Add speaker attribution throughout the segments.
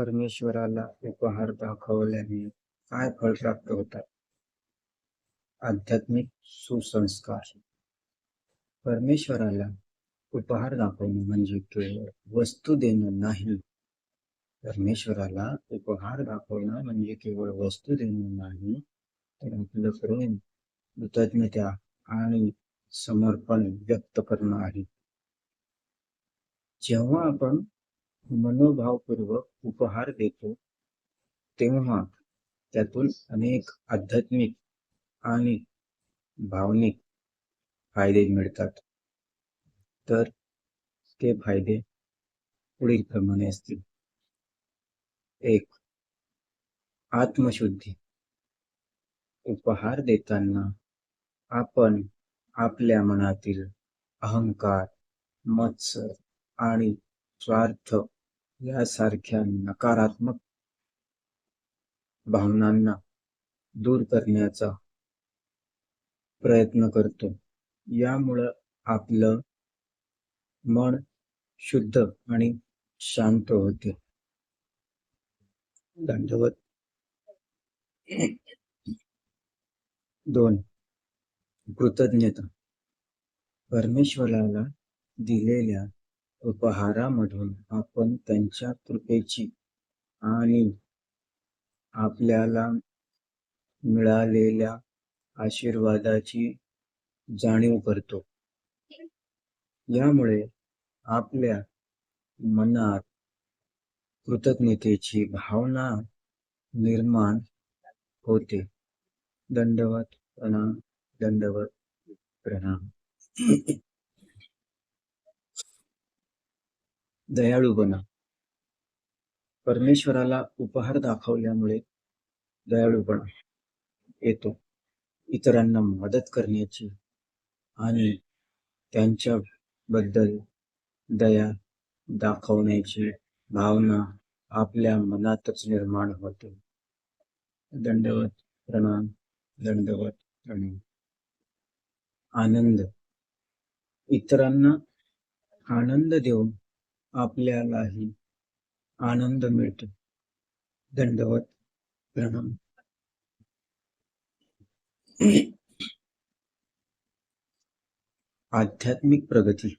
Speaker 1: परमेश्वराला उपहार दाखवल्याने काय फळ प्राप्त होतात? आध्यात्मिक सुसंस्कार. परमेश्वराला उपहार दाखवणे म्हणजे केवळ वस्तू देणं नाही. परमेश्वराला उपहार दाखवणं म्हणजे केवळ वस्तू देणं नाही तर आपलं प्रेम कृतज्ञता आणि समर्पण व्यक्त करणं आहे. जेव्हा आपण मनोभावपूर्वक उपहार देतो तेव्हा त्यातून अनेक आध्यात्मिक आणि भावनिक फायदे मिळतात. तर ते फायदे पुढील प्रमाणे असतील. एक आत्मशुद्धी. उपहार देताना आपण आपल्या मनातील अहंकार मत्सर आणि स्वार्थ यासारख्या नकारात्मक भावनांना दूर करण्याचा प्रयत्न करतो. यामुळं आपलं मन शुद्ध आणि शांत होते. दंडवत दोन कृतज्ञता. परमेश्वराला दिलेल्या उपहारामधून आपण त्यांच्या कृपेची आणि आपल्याला मिळालेल्या आशीर्वादाची जाणीव करतो. यामुळे आपल्या मनात कृतज्ञतेची भावना निर्माण होते. दंडवत प्रणाम दंडवत प्रणाम. दयाळूपणा परमेश्वराला उपहार दाखवल्यामुळे दयाळूपणा येतो. इतरांना मदत करण्याची आणि त्यांच्याबद्दल दया दाखवण्याची भावना आपल्या मनातच निर्माण होते. दंडवत प्रणाम. दंडवत प्रणाम. आनंद. इतरांना आनंद देऊन आपल्यालाही आनंद मिळतो. दंडवत प्रणाम. आध्यात्मिक प्रगती.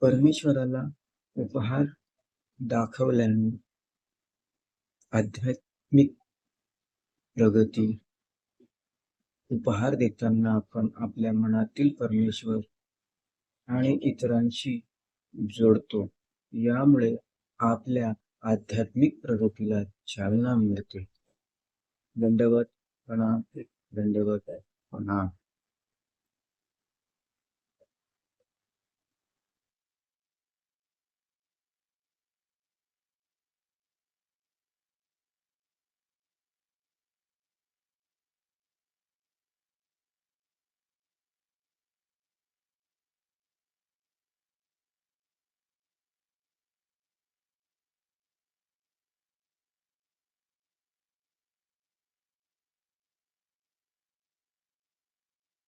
Speaker 1: परमेश्वराला उपहार दाखवल्याने आध्यात्मिक प्रगती उपहार देताना आपण आपल्या मनातील परमेश्वर आणि इतरांशी जोडतो यामुळे आपल्या आध्यात्मिक प्रगतीला चालना मिळते. दंडवत प्रणाम. दंडवत प्रणाम.